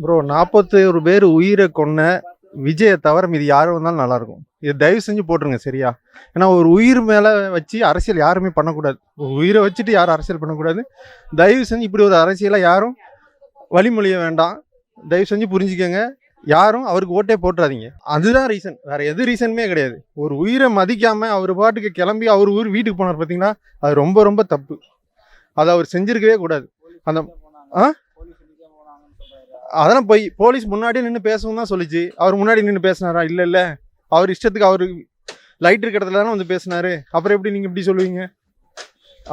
Bro நாற்பத்தோரு பேர் உயிரை கொன்ன விஜயை தவிர மீது யாரும் வந்தாலும் நல்லா இருக்கும் இது தயவு செஞ்சு போட்டுருங்க சரியா? ஏன்னா ஒரு உயிர் மேலே வச்சு அரசியல் யாருமே பண்ணக்கூடாது. ஒரு உயிரை வச்சுட்டு யாரும் அரசியல் பண்ணக்கூடாது. தயவு செஞ்சு இப்படி ஒரு அரசியலை யாரும் வழிமொழிய வேண்டாம். தயவு செஞ்சு புரிஞ்சுக்கோங்க. யாரும் அவருக்கு ஓட்டே போட்டுறாதீங்க. அதுதான் ரீசன் வேற எது ரீசனுமே கிடையாது. ஒரு உயிரை மதிக்காம அவர் பாட்டுக்கு கிளம்பி அவர் ஊர் வீட்டுக்கு போனார் பார்த்தீங்கன்னா அது ரொம்ப ரொம்ப தப்பு. அதை அவர் செஞ்சிருக்கவே கூடாது. அந்த ஆ? அதெல்லாம் போய் போலீஸ் முன்னாடி நின்று பேசவும் தான் சொல்லிச்சு. அவர் முன்னாடி நின்று பேசினாரா? இல்லை இல்லை. அவர் இஷ்டத்துக்கு அவர் லைட் இருக்கிற இடத்துல தானே வந்து பேசினாரு. அப்புறம் எப்படி நீங்கள் இப்படி சொல்லுவீங்க?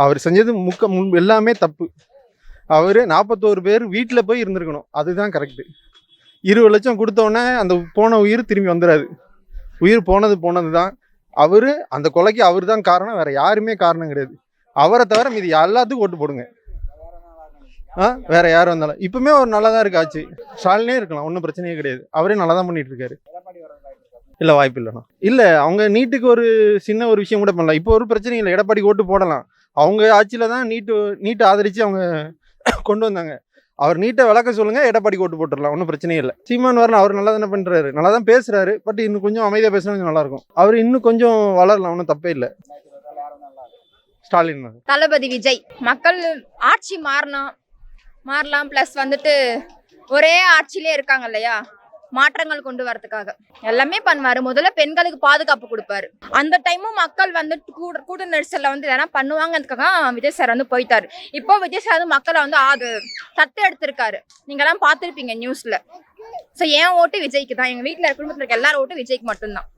அவர் செஞ்சது முக்க முன் எல்லாமே தப்பு. அவர் நாற்பத்தோரு பேர் வீட்டில் போய் இருந்திருக்கணும். அதுதான் கரெக்டு இருபது லட்சம் கொடுத்தோடனே அந்த போன உயிர் திரும்பி வந்துடாது உயிர் போனது போனது தான் அவர் அந்த கொலைக்கு அவர் தான் காரணம். வேறு யாருமே காரணம் கிடையாது. அவரை தவிர மீதி எல்லாத்துக்கும் ஓட்டு போடுங்க. ஆ? வேற யாரும் வந்தாலும். இப்பவுமே அவர் நல்லா தான் இருக்கு ஆச்சு. ஸ்டாலினே இருக்கலாம் ஒன்றும் பிரச்சனையே கிடையாது. அவரே நல்லா தான் பண்ணிட்டு இருக்காரு இல்லை வாய்ப்பு இல்லைண்ணா. இல்லை அவங்க நீட்டுக்கு ஒரு சின்ன ஒரு விஷயம் கூட பண்ணலாம் இப்போ ஒரு பிரச்சனையும் இல்லை. எடப்பாடி ஓட்டு போடலாம். அவங்க ஆட்சியில் தான் நீட்டு நீட்டை ஆதரித்து அவங்க கொண்டு வந்தாங்க. அவர் நீட்டை விளக்க சொல்லுங்கள் எடப்பாடி ஓட்டு போட்டுடலாம். ஒன்றும் பிரச்சனையே இல்லை. சீமான் வரணும் அவர் நல்லா தானே பண்ணுறாரு நல்லா தான் பேசுகிறாரு பட் இன்னும் கொஞ்சம் அமைதியாக பேசினா கொஞ்சம் நல்லாயிருக்கும் அவர் இன்னும் கொஞ்சம் வளரலாம். ஒன்றும் தப்பே இல்லை. ஸ்டாலின். தளபதி விஜய். மக்கள் ஆட்சி மாறணும் மாறலாம். ப்ளஸ் வந்துட்டு ஒரே ஆட்சியிலே இருக்காங்க இல்லையா? மாற்றங்கள் கொண்டு வரதுக்காக. எல்லாமே பண்ணுவார். முதல்ல பெண்களுக்கு பாதுகாப்பு கொடுப்பாரு. அந்த டைமும் மக்கள் வந்து கூட கூட்ட நெரிசலில் வந்து எதனா பண்ணுவாங்கிறதுக்காக விஜய் சார் வந்து போயிட்டாரு. இப்போ விஜய் சார் வந்து மக்களை வந்து அது தத்து எடுத்திருக்காரு. நீங்கள்லாம் பார்த்துருப்பீங்க நியூஸில் ஸோ என் ஓட்டு விஜய்க்கு தான். எங்கள் வீட்டில் குடும்பத்தில் இருக்க எல்லாரும் ஓட்டு விஜய்க்கு மட்டும்தான்.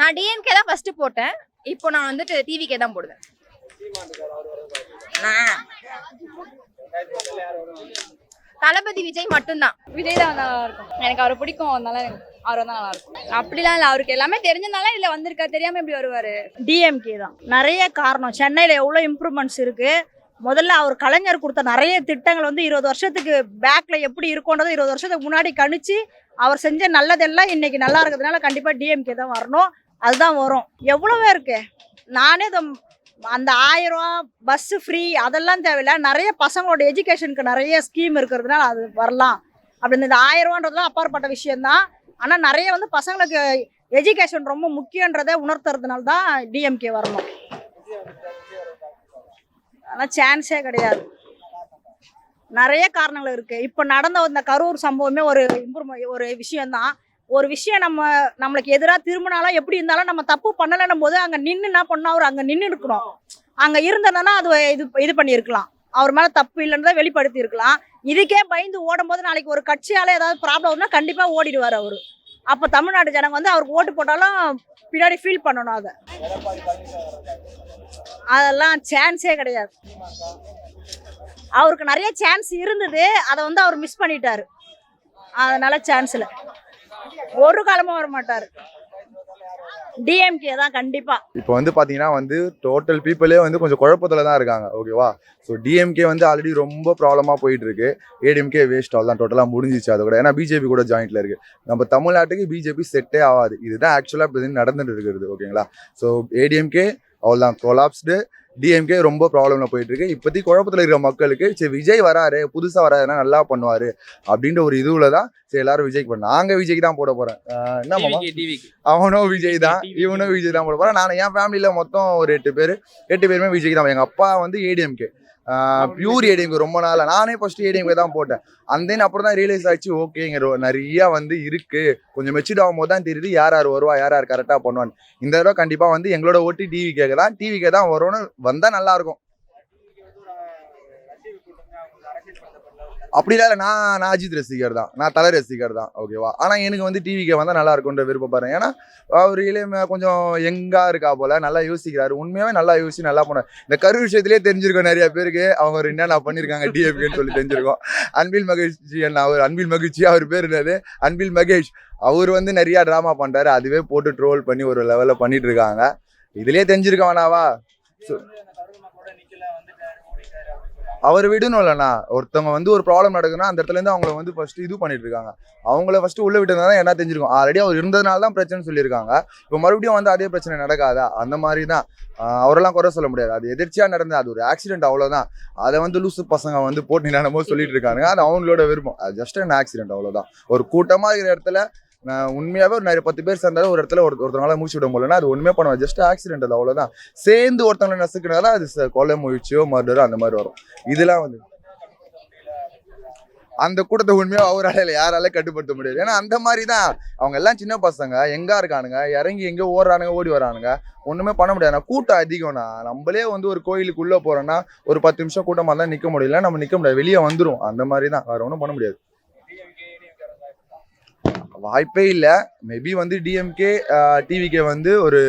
நான் டிஎம்கே தான் ஃபஸ்ட்டு போட்டேன். இப்போ நான் வந்துட்டு டிவிக்கே தான் போடுவேன். தளபதி விஜய் மட்டும்தான். விஜய் தான் நல்லா இருக்கும். எனக்கு அவரை பிடிக்கும். அதனால அவர் வந்தா நல்லா இருக்கும். அப்படிலாம் இல்லை. அவருக்கு எல்லாமே தெரிஞ்சனால இதுல வந்திருக்கா தெரியாம எப்படி வருவாரு? டிஎம்கே தான். நிறைய காரணம். சென்னையில் எவ்வளோ இம்ப்ரூவ்மெண்ட்ஸ் இருக்கு? முதல்ல அவர் கலைஞர் கொடுத்த நிறைய திட்டங்கள் வந்து இருபது வருஷத்துக்கு பேக்ல எப்படி இருக்கும்ன்றதை இருபது வருஷத்துக்கு முன்னாடி கணிச்சு அவர் செஞ்ச நல்லதெல்லாம் இன்னைக்கு நல்லா இருக்கிறதுனால கண்டிப்பாக டிஎம்கே தான் வரணும். அதுதான் வரும். எவ்வளவோ இருக்கு. நானே இதை அந்த ஆயிரம் பஸ்ஸு ஃப்ரீ அதெல்லாம் தேவையில்ல. நிறைய பசங்களோட எஜுகேஷனுக்கு நிறைய ஸ்கீம் இருக்கிறதுனால அது வரலாம். அப்படின்னு இந்த ஆயிரம் அப்பாற்பட்ட விஷயம்தான். ஆனால் நிறைய வந்து பசங்களுக்கு எஜுகேஷன் ரொம்ப முக்கியன்றதை உணர்த்துறதுனால தான் டிஎம்கே வரணும். ஆனால் சான்ஸே கிடையாது. நிறைய காரணங்கள் இருக்குது இப்போ நடந்த இந்த கரூர் சம்பவமே ஒரு இம்ப்ரூவ்மெண்ட் ஒரு விஷயம்தான். ஒரு விஷயம் நம்ம நம்மளுக்கு எதிராக திரும்பினாலும் எப்படி இருந்தாலும் நம்ம தப்பு பண்ணலைன்னும் போது அங்கே நின்று என்ன பண்ணோம்? அவர் அங்கே நின்று இருக்கணும் அங்கே இருந்தனா அது இது இது பண்ணியிருக்கலாம். அவர் மேலே தப்பு இல்லைன்றதை வெளிப்படுத்தி இருக்கலாம் இதுக்கே பயந்து ஓடும் போது நாளைக்கு ஒரு கட்சியால் ஏதாவது ப்ராப்ளம் கண்டிப்பாக ஓடிடுவார் அவர். அப்போ தமிழ்நாடு ஜனங்க வந்து அவருக்கு ஓட்டு போட்டாலும் பின்னாடி ஃபீல் பண்ணணும் அதை. அதெல்லாம் சான்ஸே கிடையாது. அவருக்கு நிறைய சான்ஸ் இருந்தது. அதை வந்து அவர் மிஸ் பண்ணிட்டாரு. அதனால சான்ஸ் இல்லை. ஒரு காலமும் வர மாட்டாரு டிஎம்கே தான் கண்டிப்பா. இப்போ வந்து பாத்தீங்கன்னா வந்து டோட்டல் பீப்புளே வந்து கொஞ்சம் குழப்பத்தில் தான் இருக்காங்க. ஓகேவா ஸோ டிஎம்கே வந்து ஆல்ரெடி ரொம்ப ப்ராப்ளமாக போயிட்டு இருக்கு ஏடிஎம்கே வேஸ்ட் அவ்வளோ தான். டோட்டலாக முடிஞ்சிச்சு அது கூட. ஏன்னா பிஜேபி கூட ஜாயிண்ட்ல இருக்கு. நம்ம தமிழ்நாட்டுக்கு பிஜேபி செட்டே ஆகாது. இதுதான் ஆக்சுவலாக இப்போ நடந்துட்டு இருக்குது ஓகேங்களா ஸோ ஏடிஎம்கே அவ்வளோதான் கொலாப்ஸ்டு டிஎம்கே ரொம்ப ப்ராப்ளம்ல போயிட்டு இருக்கு இப்போதைக்கு குழப்பத்தில் இருக்கிற மக்களுக்கு சரி விஜய் வராரு புதுசாக வராருன்னா நல்லா பண்ணுவாரு அப்படின்ற ஒரு இதுவுல தான் சரி எல்லாரும் விஜய்க்கு பண்ண நாங்கள் விஜய்க்கு தான் போட போறேன் ஆஹ் என்ன அவனும் விஜய் தான். இவனும் விஜய் தான் போட போறான் நான் என் ஃபேமிலியில மொத்தம் ஒரு எட்டு பேர் எட்டு பேருமே விஜய்க்கு தான் எங்க அப்பா வந்து ஏடிஎம்கே பியூர் ஏடிஎம்கே ரொம்ப நாளா. நானே ஃபர்ஸ்ட் ஏடிஎம்கே தான் போட்டேன். அந்த தென் அப்புறம் தான் ரியலைஸ் ஆச்சு ஓகே இங்க ரொ- நிறைய வந்து இருக்கு. கொஞ்சம் மெச்சூர்ட் ஆகும் போது தான் தெரியுது யார் யார் வருவா யார் யார் கரெக்டாக பண்ணுவான்னு. இந்த தடவை கண்டிப்பா வந்து எங்களோட ஓட்டி டிவி கேட்க தான் டிவி கே தான் வரும்னு வந்தா நல்லா இருக்கும் அப்படிலாம் இல்லை நான் நான் அஜித் ரசிகர் தான். நான் தலை ரசிகர் தான் ஓகேவா ஆனால் எனக்கு வந்து டிவிக்கு வந்தால் நல்லா இருக்கும்ன்ற விருப்பப்படுறேன் ஏன்னா அவர் இளைய கொஞ்சம் எங்காக இருக்கா போல நல்லா யோசிக்கிறாரு. உண்மையாகவே நல்லா யோசிச்சு நல்லா போனார் இந்த கரு விஷயத்திலே தெரிஞ்சிருக்கோம் நிறைய பேருக்கு. அவங்க ஒரு என்னென்ன பண்ணியிருக்காங்க டிஎஃப்கேன்னு சொல்லி தெரிஞ்சிருக்கோம். அன்பில் மகிழ்ச்சி என்ன அவர் அன்பில் மகிழ்ச்சி அவர் பேர் என்னது? அன்பில் மகேஷ். அவர் வந்து நிறையா ட்ராமா பண்ணுறாரு அதுவே போட்டு ட்ரோல் பண்ணி ஒரு லெவலில் பண்ணிட்டு இருக்காங்க. இதுலேயே தெரிஞ்சிருக்க வேணாவா? ஸோ அவர் விடணும் இல்லைண்ணா. ஒருத்தவங்க வந்து ஒரு ப்ராப்ளம் நடக்குதுன்னா அந்த இடத்துல இருந்து அவங்கள வந்து ஃபர்ஸ்ட் இது பண்ணிட்டு இருக்காங்க. அவங்கள ஃபர்ஸ்ட் உள்ள விட்டதுனால தான் என்ன தெரிஞ்சிருக்கும். ஆல்ரெடி அவர் இருந்ததுனால தான் பிரச்சனை சொல்லியிருக்காங்க. இப்போ மறுபடியும் வந்து அதே பிரச்சனை நடக்காதா? அந்த மாதிரி தான். அவரெல்லாம் குறை சொல்ல முடியாது. அது எதிர்ச்சியாக நடந்தது. அது ஒரு ஆக்சிடென்ட் அவ்வளோதான் அதை வந்து லூசு பசங்க வந்து போட்டு நினைமோ சொல்லிட்டு இருக்காங்க அது அவங்களோட விருப்பம். அது ஜஸ்ட் அண்ட் ஆக்சிடென்ட் அவ்வளோதான் ஒரு கூட்டமாக இருக்கிற இடத்துல நான் உண்மையாகவே ஒரு நிறைய பத்து பேர் சேர்ந்தாலும் ஒரு இடத்துல ஒரு ஒருத்தவங்களால மூச்சு விட முடியலன்னா அது ஒண்ணுமே பண்ணுவோம் ஜஸ்ட் ஆக்சிடென்ட் அது அவ்வளோதான் சேர்ந்து ஒருத்தவங்களை நசுக்கினால அது கொலை முயற்சியோ மர்டரோ அந்த மாதிரி வரும். இதெல்லாம் வந்து அந்த கூட்டத்தை உண்மையாக அவரால் இல்லை யாரால கட்டுப்படுத்த முடியாது. ஏன்னா அந்த மாதிரி தான் அவங்க எல்லாம் சின்ன பசங்க எங்கே இருக்கானுங்க இறங்கி எங்கே ஓடுறானுங்க ஓடி வரானுங்க. ஒன்றுமே பண்ண முடியாது. கூட்டம் அதிகம்னா நம்மளே வந்து ஒரு கோயிலுக்குள்ளே போகிறோன்னா ஒரு பத்து நிமிஷம் கூட்டமாக தான் நிற்க முடியல நம்ம நிற்க முடியாது. வெளியே வந்துரும். அந்த மாதிரி தான் வேறு ஒன்றும் பண்ண முடியாது. வாய்ப்பே இல்ல. மேபி வந்து டிஎம்கே டிவிகே வந்து ஒரு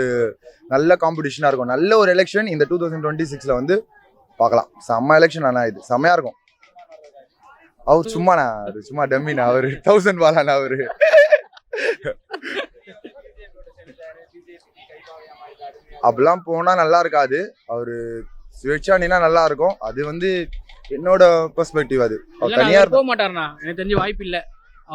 நல்ல காம்படிஷனா இருக்கும். நல்ல ஒரு எலெக்ஷன் இந்த டூ தௌசண்ட் டுவெண்ட்டி சிக்ஸ்ல வந்து பார்க்கலாம் செம்ம எலெக்ஷன் ஆனா இது. செம்மையா இருக்கும். அவர் சும்மாண்ணா அது சும்மா டம்மிண்ணா அவரு தௌசண்ட் பாலாண்ணா அவரு. அப்படிலாம் போனா நல்லா இருக்காது. அவரு சுயேட்சாண்டினா நல்லா இருக்கும். அது வந்து என்னோட பெர்ஸ்பெக்டிவ் அது. அவர் இல்ல தனியா அவர் போக மாட்டாருண்ணா. எனக்கு தெரிஞ்ச வாய்ப்பு இல்ல.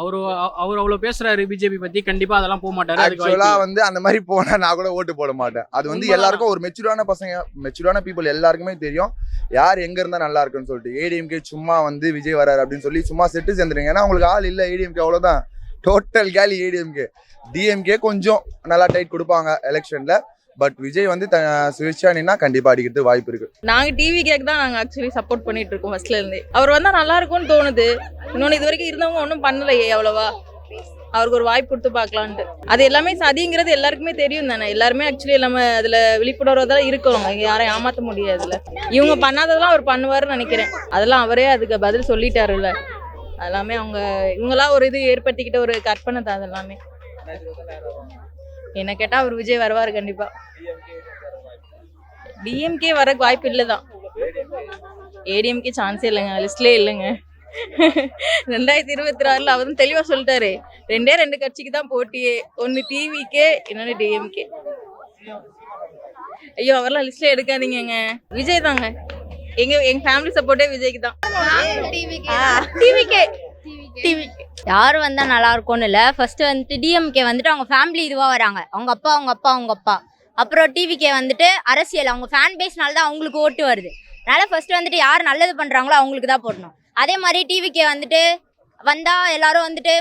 அவரு அவர் அவ்வளவு பேசுறாரு பிஜேபி பத்தி. கண்டிப்பா அதெல்லாம் போக மாட்டாரு. ஆக்சுவலா. வந்து அந்த மாதிரி போனா நான் கூட ஓட்டு போட மாட்டேன். அது வந்து. எல்லாருக்கும் ஒரு மெச்சூரான பசங்க மெச்சூரான பீப்புள் எல்லாருக்குமே தெரியும். யார் எங்க இருந்தா நல்லா இருக்குன்னு சொல்லிட்டு. ஏடிஎம்கே சும்மா வந்து விஜய் வராரு அப்படின்னு சொல்லி சும்மா செட்டு சேர்ந்துருங்க. ஏன்னா உங்களுக்கு ஆள் இல்ல ஏடிஎம்கே அவ்வளவுதான். டோட்டல் கேலி ஏடிஎம்கே டிஎம்கே கொஞ்சம் நல்லா டைட் கொடுப்பாங்க எலெக்ஷன்ல பட் விஜய் வந்து சுவிச்சானினா கண்டிப்பா அடிக்கிறதுக்கு வாய்ப்பு இருக்கு. நாங்க டிவி கேக் தான் நாங்க ஆக்சுவலி சப்போர்ட் பண்ணிட்டு இருக்கோம் ஃபர்ஸ்ட்ல இருந்தே. அவர் வந்தா நல்லா இருக்கும்னு தோணுது. இன்னொன்னு இது வரைக்கும் இருந்தவங்க ஒன்றும் பண்ணலையே அவ்வளவா. அவருக்கு ஒரு வாய்ப்பு கொடுத்து பார்க்கலான்ட்டு. அது எல்லாமே சதிங்கிறது எல்லாருக்குமே தெரியும் தானே. எல்லாருமே ஆக்சுவலி நம்ம அதுல விழிப்புணர்வு தான் இருக்கணும் யாரையும் ஏமாத்த முடியாதுல இவங்க பண்ணாததெல்லாம் அவர் பண்ணுவாருன்னு நினைக்கிறேன். அதெல்லாம் அவரே அதுக்கு பதில் சொல்லிட்டாருல்ல. அதெல்லாமே அவங்க இவங்களா ஒரு இது ஏற்படுத்திக்கிட்ட ஒரு கற்பனை தான் அதெல்லாமே. என்ன கேட்டா அவர் விஜய் வருவார் கண்டிப்பா. டிஎம்கே வர வாய்ப்பு இல்லை தான் ஏடிஎம்கே சான்ஸே இல்லைங்க லிஸ்ட்லேயே இல்லைங்க. ரெண்டாயிரத்தி இருபத்தி ஆறுல அவரும் தெளிவா சொல்லிட்டாரு. ரெண்டே ரெண்டு கட்சிக்கு தான் போட்டியே. ஒன்னு டிவிக்கே இன்னொன்னு டிஎம்கே ஐயோ அவரெல்லாம் லிஸ்ட்ல எடுக்காதீங்கங்க. விஜய் தாங்க. எங்க எங்க ஃபேமிலி சப்போர்ட்டே விஜய்க்கு தான் டிவிக்கே டிவி யார் வந்தால் நல்லா இருக்கும்னு இல்லை. ஃபர்ஸ்ட் வந்துட்டு டிஎம்கே வந்துட்டு அவங்க ஃபேமிலி இதுவாக வராங்க. அவங்க அப்பா அவங்க அப்பா அவங்க அப்பா. அப்புறம் டிவிகே வந்துட்டு அரசியல். அவங்க ஃபேன் பேஸ்னால தான் அவங்களுக்கு ஓட்டு வருது. அதனால ஃபர்ஸ்ட் வந்துட்டு யார் நல்லது பண்ணுறாங்களோ அவங்களுக்கு தான் போடணும். அதே மாதிரி டிவிக்கே வந்துட்டு வந்தால் எல்லாரும் வந்துட்டு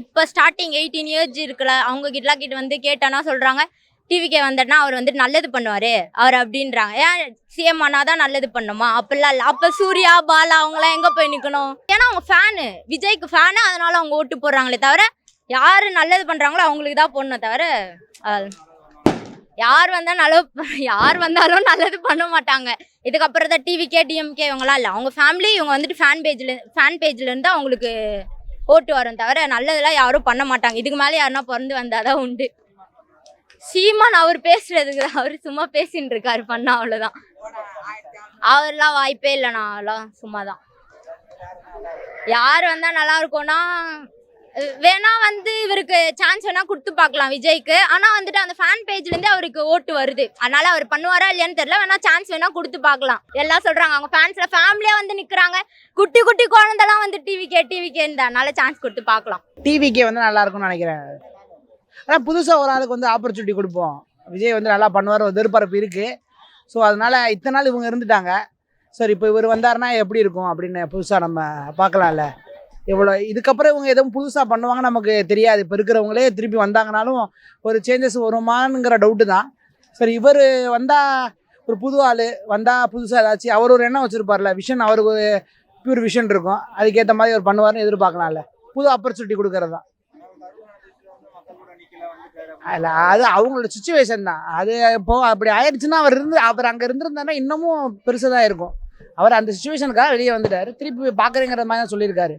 இப்போ ஸ்டார்டிங் எயிட்டீன் இயர்ஸ் இருக்குல்ல அவங்க கிட்டலாம் கிட்ட வந்து கேட்டானா சொல்கிறாங்க டிவிக்கே வந்துட்டுனா அவர் வந்துட்டு நல்லது பண்ணுவார். அவர் அப்படின்றாங்க. ஏன் சிஎம் ஆனாதான் நல்லது பண்ணுமா? அப்படிலாம் இல்லை. அப்போ சூர்யா பாலா அவங்களாம் எங்கே போய் நிற்கணும் ஏன்னா அவங்க ஃபேனு விஜய்க்கு ஃபேனு அதனால அவங்க ஓட்டு போடுறாங்களே தவிர யார் நல்லது பண்ணுறாங்களோ அவங்களுக்கு தான் போடணும் தவிர யார் வந்தால் நல்ல யார் வந்தாலும் நல்லது பண்ண மாட்டாங்க. இதுக்கப்புறம் தான் டிவிகே டிஎம்கே இவங்களாம் இல்லை. அவங்க ஃபேமிலி இவங்க வந்துட்டு ஃபேன் பேஜில் ஃபேன் பேஜ்லேருந்து அவங்களுக்கு ஓட்டு வரும் தவிர நல்லதெல்லாம் யாரும் பண்ண மாட்டாங்க. இதுக்கு மேலே யாருன்னா பிறந்து வந்தால் தான் உண்டு. சீமான் அவர் பேசுறதுக்கு அவர் சும்மா பேசின்னு இருக்காரு பண்ணா அவ்வளோதான் அவர்லாம் வாய்ப்பே இல்லைண்ணா அதெல்லாம் சும்மா தான் யார் வந்தால் நல்லா இருக்கும்னா வேணா வந்து இவருக்கு சான்ஸ் வேணா கொடுத்து பார்க்கலாம் விஜய்க்கு. ஆனால் வந்துட்டு அந்த ஃபேன் பேஜ்லேருந்தே அவருக்கு ஓட்டு வருது. அதனால அவர் பண்ணுவாரா இல்லையான்னு தெரியல. வேணா சான்ஸ் வேணா கொடுத்து பார்க்கலாம். எல்லாம் சொல்கிறாங்க அவங்க ஃபேன்ஸில் ஃபேமிலியாக வந்து நிற்கிறாங்க குட்டி குட்டி குழந்தெல்லாம் வந்து டிவி கே டிவி கேன்னு அதனால சான்ஸ் கொடுத்து பார்க்கலாம். டிவிக்கே வந்து நல்லா இருக்கும்னு நினைக்கிறேன். ஆனால் புதுசாக ஒரு ஆளுக்கு வந்து ஆப்பர்ச்சுனிட்டி கொடுப்போம். விஜய் வந்து நல்லா பண்ணுவார் ஒரு எதிர்பார்ப்பு இருக்குது ஸோ அதனால் இத்தனை நாள் இவங்க இருந்துட்டாங்க. சரி இப்போ இவர் வந்தாருன்னா எப்படி இருக்கும் அப்படின்னு புதுசாக நம்ம பார்க்கலாம்ல. இவ்வளோ இதுக்கப்புறம் இவங்க எதுவும் புதுசாக பண்ணுவாங்க நமக்கு தெரியாது. இப்போ இருக்கிறவங்களே திருப்பி வந்தாங்கனாலும் ஒரு சேஞ்சஸ் வருமானுங்கிற டவுட்டு தான். சரி இவர் வந்தால் ஒரு புது ஆள் வந்தால் புதுசாக ஏதாச்சும் அவர் ஒரு எண்ணம் வச்சுருப்பார்ல விஷன் அவருக்கு ஒரு பியூர் விஷன் இருக்கும். அதுக்கேற்ற மாதிரி அவர் பண்ணுவார்னு எதிர்பார்க்கலாம்ல. புது ஆப்பர்ச்சுனிட்டி கொடுக்கறது தான் அதில் அது அவங்களோட சுச்சுவேஷன் தான். அது இப்போ அப்படி ஆயிடுச்சுன்னா அவர் இருந்து அவர் அங்கே இருந்திருந்தாருன்னா இன்னமும் பெருசாக தான் இருக்கும். அவர் அந்த சுச்சுவேஷனுக்காக வெளியே வந்துட்டார். திருப்பி பார்க்குறேங்கிற மாதிரி தான் சொல்லியிருக்காரு.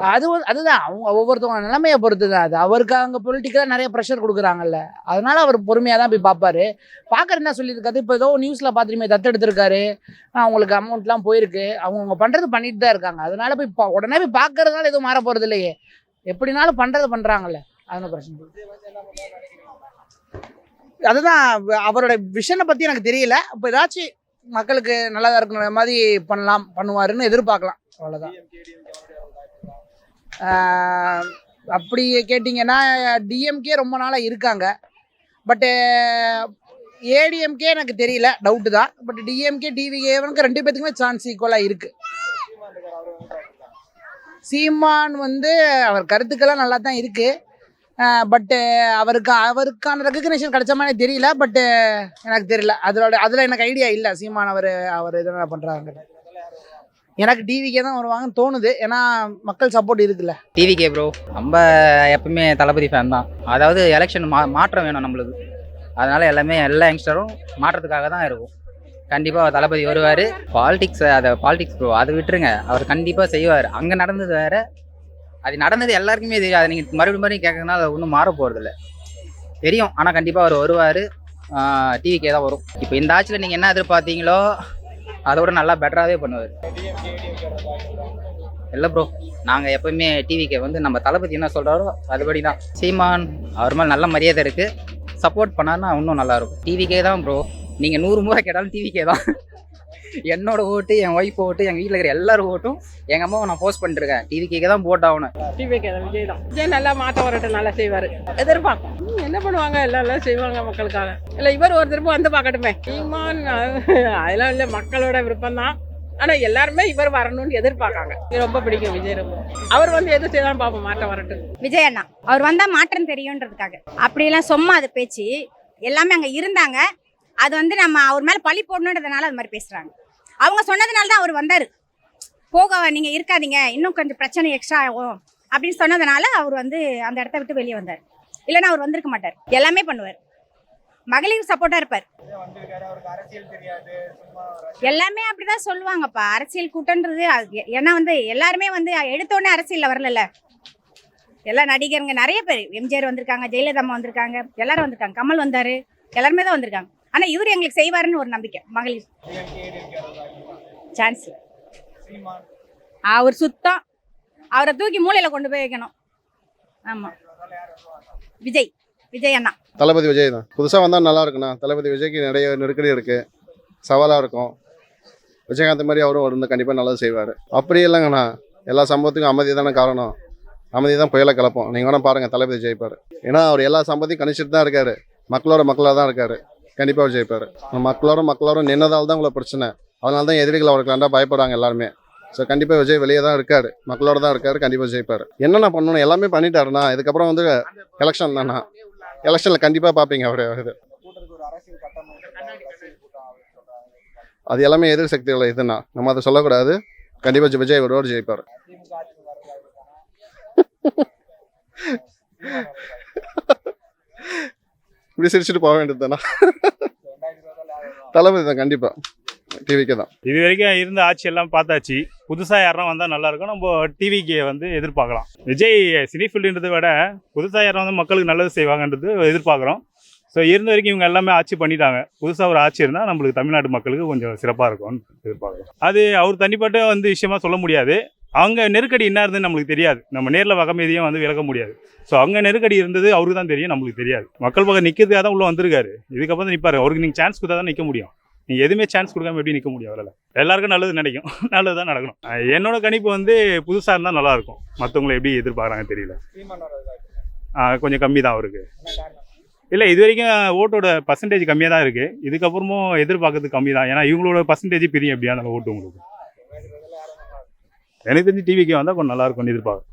அது அதுதான். அவங்க ஒவ்வொருத்தவங்க நிலைமையை பொறுத்து தான் அது. அவருக்கு அங்கே பொலிட்டிக்கலாக நிறைய ப்ரெஷர் கொடுக்குறாங்கல்ல. அதனால அவர் பொறுமையாக தான் போய் பார்ப்பாரு. பார்க்குற என்ன சொல்லியிருக்காரு. இப்போ ஏதோ நியூஸில் பார்த்துருமே தத்தெடுத்திருக்காரு அவங்களுக்கு அமௌண்ட்லாம் போயிருக்கு. அவங்க அவங்க பண்ணுறது பண்ணிட்டு தான் இருக்காங்க. அதனால போய் பா- உடனே போய் பார்க்கறதுனால எதுவும் மாற போகிறது இல்லையே. எப்படினாலும் பண்ணுறது பண்ணுறாங்கல்ல அதனால பிரச்சனை அதுதான் அவரோட விஷனை பற்றி எனக்கு தெரியல. இப்போ ஏதாச்சும் மக்களுக்கு நல்லதாக இருக்கிற மாதிரி பண்ணலாம் பண்ணுவாருன்னு எதிர்பார்க்கலாம். அவ்வளோதான் அப்படி கேட்டிங்கன்னா டிஎம்கே ரொம்ப நாளாக இருக்காங்க. பட்டு ஏடிஎம்கே எனக்கு தெரியல டவுட்டு தான். பட் டிஎம்கே டிவிகேவனுக்கு ரெண்டு பேத்துக்குமே சான்ஸ் ஈக்குவலாக இருக்குது சீமான் வந்து அவர் கருத்துக்கெல்லாம் நல்லா தான் இருக்குது பட்டு அவருக்கு அவருக்கான ரெக்கக்னேஷன் கிடைச்ச மாதிரி தெரியல பட்டு எனக்கு தெரியல. அதோட அதில் எனக்கு ஐடியா இல்லை சீமான் அவர் அவர் இதெல்லாம் பண்ணுறாங்க எனக்கு டிவிக்கே தான் வருவாங்கன்னு தோணுது. ஏன்னா மக்கள் சப்போர்ட் இருக்குல்ல. டிவிகே ப்ரோ நம்ம எப்பவுமே தளபதி ஃபேன் தான். அதாவது எலெக்ஷன் மா மாற்றம் வேணும் நம்மளுக்கு. அதனால எல்லாமே எல்லா யங்ஸ்டரும் மாற்றத்துக்காக தான் இருக்கும். கண்டிப்பாக தளபதி வருவார். பாலிடிக்ஸ் அதை பாலிடிக்ஸ் ப்ரோ அதை விட்டுருங்க. அவர் கண்டிப்பாக செய்வார். அங்கே நடந்தது வேறு அது நடந்தது எல்லாருக்குமே தெரியும். அதை நீங்கள் மறுபடியும் மறுபடியும் கேட்கறதுனா அது ஒன்றும் மாற போகிறதில்ல தெரியும். ஆனால் கண்டிப்பாக அவர் வருவார். டிவிக்கே தான் வரும். இப்போ இந்த ஆட்சியில் நீங்கள் என்ன எதிர்பார்த்தீங்களோ அதோட நல்லா பெட்டராகவே பண்ணுவார். இல்லை ப்ரோ நாங்கள் எப்பவுமே டிவிக்கே வந்து நம்ம தளபதி என்ன சொல்கிறாரோ அதுபடி தான் சீமான் அவர் மேலே நல்ல மரியாதை இருக்குது சப்போர்ட் பண்ணாருன்னா இன்னும் நல்லாயிருக்கும் டிவிக்கே தான் ப்ரோ நீங்கள் நூறு முறை கேட்டாலும் டிவிக்கே தான். என்னோட ஓட்டு என் ஒய்ஃப் ஓட்டு எங்கள் வீட்டில் இருக்கிற எல்லாரும் ஓட்டும். எங்கள் அம்மாவை நான் போஸ்ட் பண்ணிருக்கேன். டிவிக்கே தான் போட்டாகணும். டிவிக்கு விஜய் தான். விஜய் நல்லா மாற்றம் வரட்டும் நல்லா செய்வார். எதிர்பார்க்கும். என்ன பண்ணுவாங்க? எல்லாம் எல்லாம் செய்வாங்க மக்களுக்காக. இல்லை இவர் ஒரு திரும்ப வந்து பார்க்கட்டுமே. அஹ், அதெல்லாம் இல்லை மக்களோட விருப்பம் தான் ஆனால் எல்லாருமே இவர் வரணும்னு எதிர்பார்க்காங்க. எனக்கு ரொம்ப பிடிக்கும் விஜய் ரொம்ப. அவர் வந்து எது செய்தாலும் பார்ப்போம் மாற்றம் வரட்டும் விஜய் அண்ணா அவர் வந்தால் மாற்றம் தெரியுன்றதுக்காக. அப்படிலாம் சும்மா அது பேச்சு. எல்லாமே அங்கே இருந்தாங்க. அது வந்து நம்ம அவர் மேலே பழி போடணுன்றதுனால அது மாதிரி பேசுகிறாங்க அவங்க சொன்னதுனால தான் அவர் வந்தார். போக நீங்கள் இருக்காதீங்க. இன்னும் கொஞ்சம் பிரச்சனை எக்ஸ்ட்ரா ஆகும். அப்படின்னு சொன்னதுனால அவர் வந்து அந்த இடத்த விட்டு வெளியே வந்தார். இல்லைன்னா அவர் வந்திருக்க மாட்டார். எல்லாமே பண்ணுவார். மகளிர் சப்போர்ட்டாக இருப்பார். எல்லாமே அப்படிதான் சொல்லுவாங்கப்பா. அரசியல் கூட்டன்றது அது ஏன்னா வந்து எல்லாருமே வந்து எடுத்தோடனே அரசியல்ல வரல எல்லா நடிகருங்க நிறைய பேர். எம்ஜிஆர் வந்திருக்காங்க ஜெயலலிதா அம்மா வந்திருக்காங்க எல்லாரும் வந்திருக்காங்க. கமல் வந்தாரு. எல்லாருமே தான் வந்திருக்காங்க. ஆனால் இவர் எங்களுக்கு செய்வாருன்னு ஒரு நம்பிக்கை. மகளிர். சான்ஸ் அவர் சுத்தம். அவரை தூக்கி மூலையில் கொண்டு போய் வைக்கணும். ஆமாம் விஜய். விஜய் அண்ணா. தளபதி விஜய் தான். புதுசாக வந்தால் நல்லா இருக்குண்ணா. தளபதி விஜய்க்கு நிறைய நெருக்கடி இருக்குது சவாலாக இருக்கும். விஜயகாந்த் மாதிரி அவரும் வந்து கண்டிப்பாக நல்லது செய்வார். அப்படி இல்லைங்கண்ணா. எல்லா சம்பவத்துக்கும் அமைதி தானே காரணம். அமைதி தான் புயலை கிளப்போம். நீங்கள் வேணால் பாருங்கள் தளபதி ஜெயிப்பார். ஏன்னா அவர் எல்லா சம்பவத்தையும் கணிச்சிட்டு தான் இருக்கார். மக்களோட மக்களாக தான் இருக்கார். கண்டிப்பாக ஜெயிப்பார். மக்களோட மக்களோட நின்னதால் தான் உங்களை பிரச்சனை. அதனால தான் எதிரிகள் அவருக்கு நல்லா பயப்படுறாங்க எல்லாருமே. ஸோ கண்டிப்பாக விஜய் வெளியே தான் இருக்கார். மக்களோட தான் இருக்கார் கண்டிப்பாக ஜெயிப்பார். என்னென்ன பண்ணணும்? எல்லாமே பண்ணிட்டாருண்ணா இதுக்கப்புறம் வந்து எலெக்ஷன் தானா? எலெக்ஷனில் கண்டிப்பாக பார்ப்பீங்க அவர் இது. அது எல்லாமே எதிர் சக்தியோட இதுனா நம்ம அதை சொல்லக்கூடாது. கண்டிப்பாக விஜய் ஒருவர் ஜெயிப்பார். இப்படி சிரிச்சுட்டு போக வேண்டியது தானே? தளபதி தான் கண்டிப்பாக டிவிக்கு தான். இது வரைக்கும் இருந்த ஆட்சி எல்லாம் பார்த்தாச்சு. புதுசாக யாரும் வந்தால் நல்லா இருக்கும். நம்ம டிவிக்கு வந்து எதிர்பார்க்கலாம். விஜய் சினி ஃபீல்டுன்றதை விட புதுசாக யாரும் வந்து மக்களுக்கு நல்லது செய்வாங்கன்றது எதிர்பார்க்குறோம். ஸோ இருந்த வரைக்கும் இவங்க எல்லாமே ஆட்சி பண்ணிட்டாங்க. புதுசாக ஒரு ஆட்சி இருந்தால் நம்மளுக்கு தமிழ்நாட்டு மக்களுக்கு கொஞ்சம் சிறப்பாக இருக்கும்னு எதிர்பார்க்குறோம். அது அவர் தனிப்பட்ட வந்து விஷயமா சொல்ல முடியாது. அவங்க நெருக்கடி என்ன இருந்ததுன்னு நம்மளுக்கு தெரியாது. நம்ம நேரில் வகமேதியும் வந்து விளக்க முடியாது. ஸோ அங்கே நெருக்கடி இருந்தது அவருக்கு தான் தெரியும் நம்மளுக்கு தெரியாது. மக்கள் பக்கம் நிற்கிறதுக்காக தான் உள்ளே வந்திருக்காரு. இதுக்கப்புறம் தான் நிற்பாரு அவருக்கு நீங்கள் சான்ஸ் கொடுத்தா தான் நிற்க முடியும். நீங்கள் எதுவுமே சான்ஸ் கொடுக்காம எப்படி நிற்க முடியும் அவரால்? எல்லாருக்கும் நல்லது நினைக்கும். நல்லது தான் நடக்கணும் என்னோட கணிப்பு வந்து புதுசாக இருந்தால் நல்லாயிருக்கும் மற்றவங்களை எப்படி எதிர்பார்க்குறாங்க தெரியல. கொஞ்சம் கம்மி தான் அவருக்கு. இல்லை இது வரைக்கும் ஓட்டோட பர்சன்டேஜ் கம்மியாக தான் இருக்குது இதுக்கப்புறமும் எதிர்பார்க்கறது கம்மி தான் ஏன்னா இவங்களோட பர்சன்டேஜ் பிரியும் எப்படியா அந்த ஓட்டு உங்களுக்கு. எனக்கு தெரிஞ்சு டிவிக்கு வந்தால் கொஞ்சம் நல்லா இருக்கும்னு எதிர்பார்க்குறேன்.